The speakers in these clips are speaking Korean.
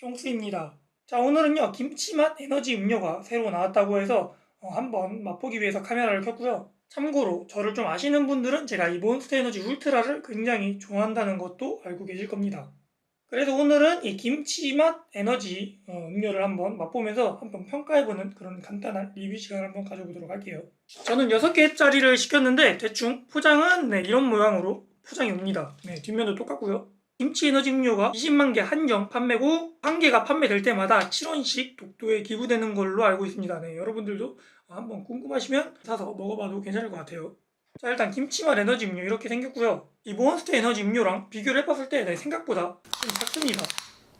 쫑스입니다. 자 오늘은요 김치맛 에너지 음료가 새로 나왔다고 해서 어, 한번 맛보기 위해서 카메라를 켰고요. 참고로 저를 좀 아시는 분들은 제가 이 몬스터 에너지 울트라를 굉장히 좋아한다는 것도 알고 계실 겁니다. 그래서 오늘은 이 김치맛 에너지 어, 음료를 한번 맛보면서 한번 평가해보는 그런 간단한 리뷰 시간을 한번 가져보도록 할게요. 저는 6개짜리를 시켰는데 대충 포장은 네, 이런 모양으로 포장이 옵니다. 네, 뒷면도 똑같고요. 김치 에너지 음료가 20만 개 한정 판매고 한 개가 판매될 때마다 7원씩 독도에 기부되는 걸로 알고 있습니다. 네, 여러분들도 한번 궁금하시면 사서 먹어봐도 괜찮을 것 같아요. 자 일단 김치맛 에너지 음료 이렇게 생겼고요. 이 몬스터 에너지 음료랑 비교를 해봤을 때 네, 생각보다 좀 작습니다.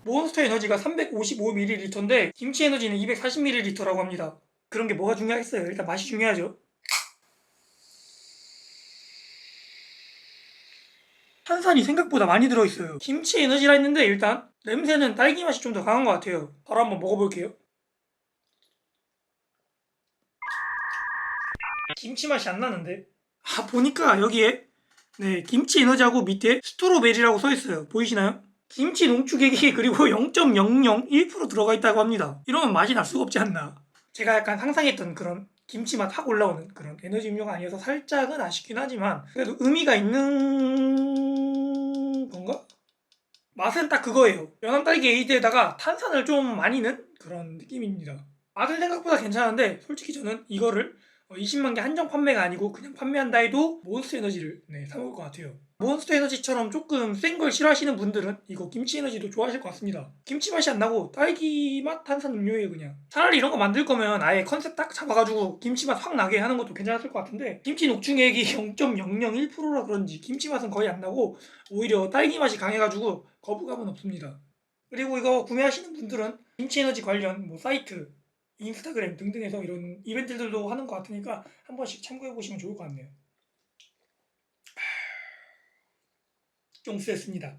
몬스터 에너지가 355ml인데 김치 에너지는 240ml라고 합니다. 그런 게 뭐가 중요하겠어요? 일단 맛이 중요하죠. 탄산이 생각보다 많이 들어있어요. 김치 에너지라 했는데 일단 냄새는 딸기 맛이 좀 더 강한 것 같아요. 바로 한번 먹어볼게요. 김치 맛이 안 나는데? 아 보니까 여기에 네 김치 에너지하고 밑에 스트로베리라고 써 있어요. 보이시나요? 김치 농축액이 그리고 0.001% 들어가 있다고 합니다. 이러면 맛이 날 수가 없지 않나? 제가 약간 상상했던 그런 김치 맛 확 올라오는 그런 에너지 음료가 아니어서 살짝은 아쉽긴 하지만 그래도 의미가 있는? 맛은 딱 그거예요. 연한 딸기 에이드에다가 탄산을 좀 많이 넣은 그런 느낌입니다. 맛은 생각보다 괜찮은데 솔직히 저는 이거를 20만 개 한정 판매가 아니고 그냥 판매한다 해도 몬스터 에너지를 네, 사 먹을 것 같아요. 몬스터 에너지처럼 조금 센 걸 싫어하시는 분들은 이거 김치 에너지도 좋아하실 것 같습니다. 김치 맛이 안 나고 딸기 맛 탄산 음료예요 그냥. 차라리 이런 거 만들 거면 아예 컨셉 딱 잡아가지고 김치 맛 확 나게 하는 것도 괜찮았을 것 같은데 김치 녹중액이 0.001%라 그런지 김치 맛은 거의 안 나고 오히려 딸기 맛이 강해가지고 거부감은 없습니다. 그리고 이거 구매하시는 분들은 김치 에너지 관련 뭐 사이트 인스타그램 등등에서 이런 이벤트들도 하는 것 같으니까 한 번씩 참고해 보시면 좋을 것 같네요. 쫑스였습니다.